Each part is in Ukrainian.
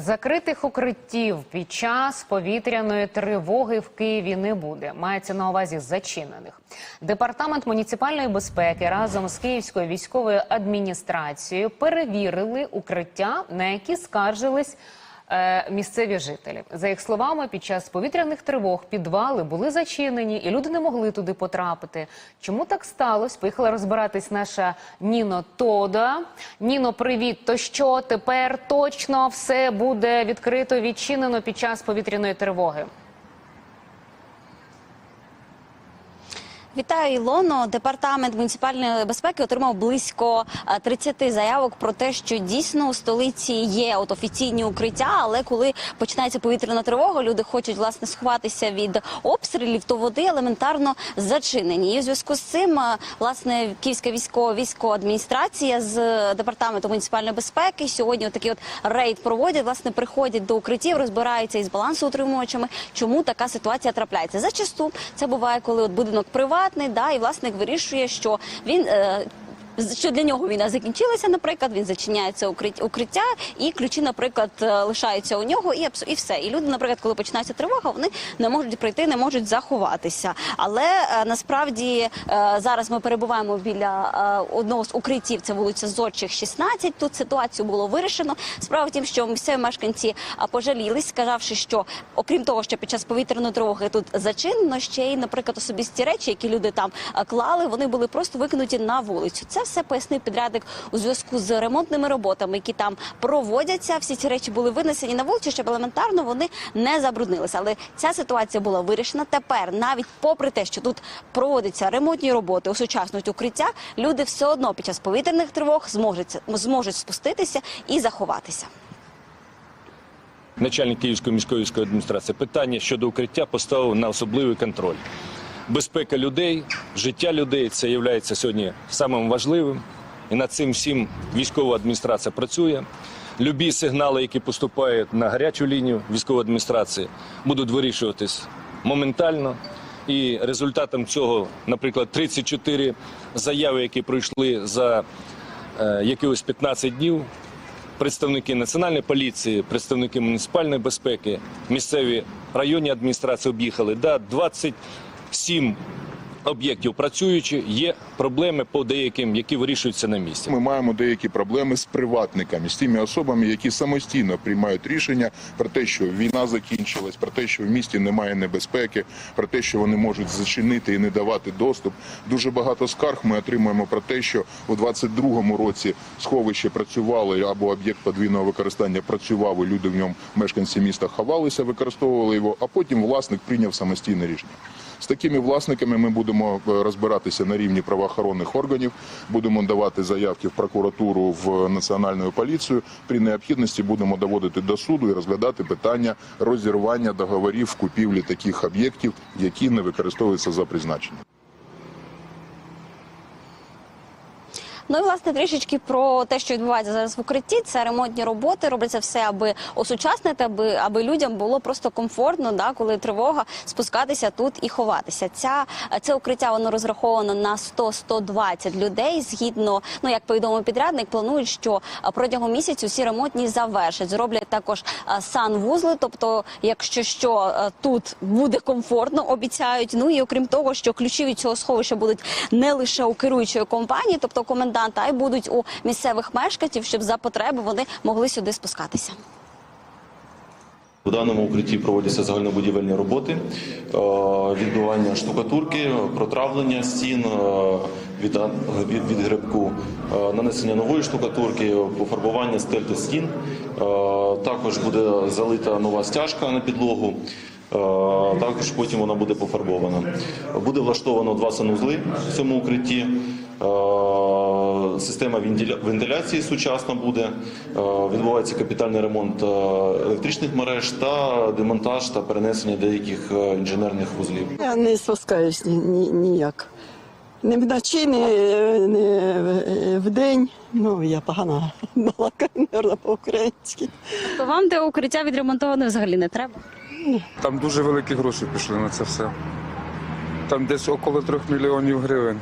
Закритих укриттів під час повітряної тривоги в Києві не буде. Мається на увазі зачинених. Департамент муніципальної безпеки разом з Київською військовою адміністрацією перевірили укриття, на які скаржились. Е, Місцеві жителі за їх словами, під час повітряних тривог підвали були зачинені, і люди не могли туди потрапити. Чому так сталося? Поїхала розбиратись наша Ніно Тода. Ніно, привіт. То що тепер точно все буде відкрито відчинено під час повітряної тривоги? Вітаю, Ілоно. Департамент муніципальної безпеки отримав близько е, 30 заявок про те, що дійсно у столиці є от офіційні укриття. Але коли починається повітряна тривога, люди хочуть власне сховатися від обстрілів, то води елементарно зачинені. І у зв'язку з цим е, власне Київська військова військова адміністрація з департаменту муніципальної безпеки сьогодні такий от рейд проводять. Власне приходять до укриттів, розбираються із балансоутримувачами, чому така ситуація трапляється. Зачасту це буває, коли от будинок приватний, да, і власник вирішує, що він. Що для нього війна закінчилася, наприклад, він зачиняє це укриття, і ключі, наприклад, е, лишаються у нього, і і все. І люди, наприклад, коли починається тривога, вони не можуть прийти, не можуть заховатися. Але е, насправді е, зараз ми перебуваємо біля одного з укриттів. Це вулиця Зодчих, 16. Тут ситуацію було вирішено. Справа в тім, що місцеві мешканці пожалілись, сказавши, що окрім того, що під час повітряної тривоги тут зачинено, ще й, наприклад, особисті речі, які люди там клали, вони були просто викинуті на вулицю. Це все пояснив підрядник у зв'язку з ремонтними роботами, які там проводяться. Всі ці речі були винесені на вулицю, щоб елементарно вони не забруднилися. Але ця ситуація була вирішена. Тепер, навіть попри те, що тут проводяться ремонтні роботи, осучаснюють укриття, люди все одно під час повітряних тривог зможуть, зможуть спуститися і заховатися. начальник Київської міської військової адміністрації питання щодо укриття поставив на особливий контроль. Безпека людей, життя людей це є сьогодні самим важливим. І над цим всім військова адміністрація працює. Любі сигнали, які поступають на гарячу лінію військової адміністрації, будуть вирішуватись моментально. І результатом цього, наприклад, 34 заяви, які пройшли за е, якихось 15 днів, представники національної поліції, представники муніципальної безпеки, місцеві районні адміністрації об'їхали. Да, 27 об'єктів працюючі. Є проблеми по деяким, які вирішуються на місці. Ми маємо деякі проблеми з приватниками, з тими особами, які самостійно приймають рішення про те, що війна закінчилась, про те, що в місті немає небезпеки, про те, що вони можуть зачинити і не давати доступ. Дуже багато скарг ми отримуємо про те, що у 22-му році сховище працювали або об'єкт подвійного використання працював, і люди в ньому мешканці міста ховалися, використовували його, а потім власник прийняв самостійне рішення. З такими власниками ми будемо е, розбиратися на рівні правоохоронних органів, будемо давати заявки в прокуратуру в національну поліцію. При необхідності будемо доводити до суду і розглядати питання розірвання договорів купівлі таких об'єктів, які не використовуються за призначенням. Ну і власне трішечки про те, що відбувається зараз в укритті. Це ремонтні роботи. Робиться все, аби осучаснити, аби аби людям було просто комфортно, да, коли тривога спускатися тут і ховатися. Ця це укриття воно розраховано на 100-120 людей. Згідно, ну як повідомив підрядник, планують, що протягом місяцю всі ремонтні завершать. Зроблять також санвузли. Тобто, якщо що тут буде комфортно, обіцяють. Ну і окрім того, що ключі від цього сховища будуть не лише у керуючої компанії, тобто коменданта, а й будуть у місцевих мешканців, щоб за потреби вони могли сюди спускатися. У даному укритті проводяться загальнобудівельні роботи, е, відбивання штукатурки, протравлення стін е, від, грибку, е, нанесення нової штукатурки, пофарбування стель та стін. Також буде залита нова стяжка на підлогу. Також потім вона буде пофарбована. Буде влаштовано два санузли в цьому укритті. Система вентиляції сучасна буде. Е, Відбувається капітальний ремонт е, електричних мереж та демонтаж та перенесення деяких е, інженерних вузлів. Я не спускаюсь ні, ні, ніяк. Не вночі, не, не вдень. Ну, я погано балакаю, мабуть, по-українськи. То вам де укриття відремонтоване взагалі не треба. Там дуже великі гроші пішли на це все. Там десь около трьох мільйонів гривень.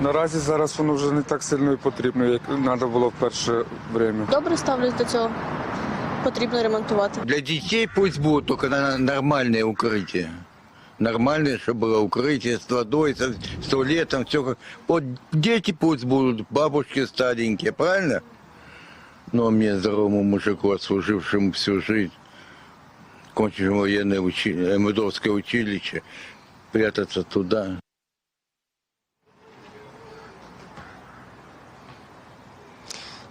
Наразі зараз воно вже не так сильно і потрібно, як треба було в перше время. Добре ставлюсь до цього. потрібно ремонтувати. Для детей пусть будут только на нормальное укрытие. Нормальное, чтобы было укрытие с водой, с, с туалетом, все как... Вот дети пусть будут, бабушки старенькие, правильно? Ну, а мне, здоровому мужику, отслужившему всю жизнь, кончившему военное училище, Медовское училище, прятаться туда.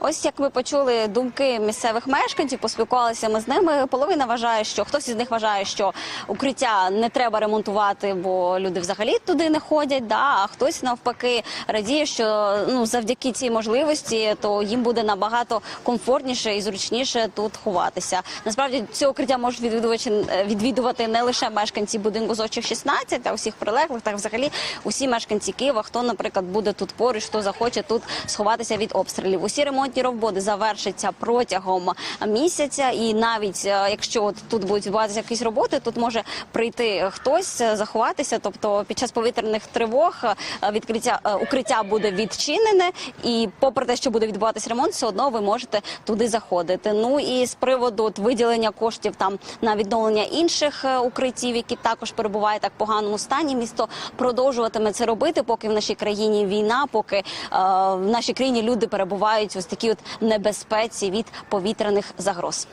Ось як ви почули думки місцевих мешканців, поспілкувалися ми з ними. Половина вважає, що хтось із них вважає, що укриття не треба ремонтувати, бо люди взагалі туди не ходять. Да? А хтось навпаки радіє, що ну завдяки цій можливості, то їм буде набагато комфортніше і зручніше тут ховатися. Насправді це укриття можуть відвідувачі відвідувати не лише мешканці будинку зочих 16, а усіх прилеглих, так взагалі усі мешканці Києва, хто, наприклад, буде тут поруч, хто захоче тут сховатися від обстрілів. Усі ремонтні роботи завершаться протягом місяця, і навіть е, якщо от тут будуть відбуватися якісь роботи, тут може прийти хтось е, заховатися. Тобто під час повітряних тривог е, відкриття укриття буде відчинене, і попри те, що буде відбуватися ремонт, все одно ви можете туди заходити. Ну і з приводу от, виділення коштів там на відновлення інших укриттів, які також перебувають так поганому стані. Місто продовжуватиме це робити, поки в нашій країні війна, поки е, в нашій країні люди перебувають ось такі от небезпеці від повітряних загроз.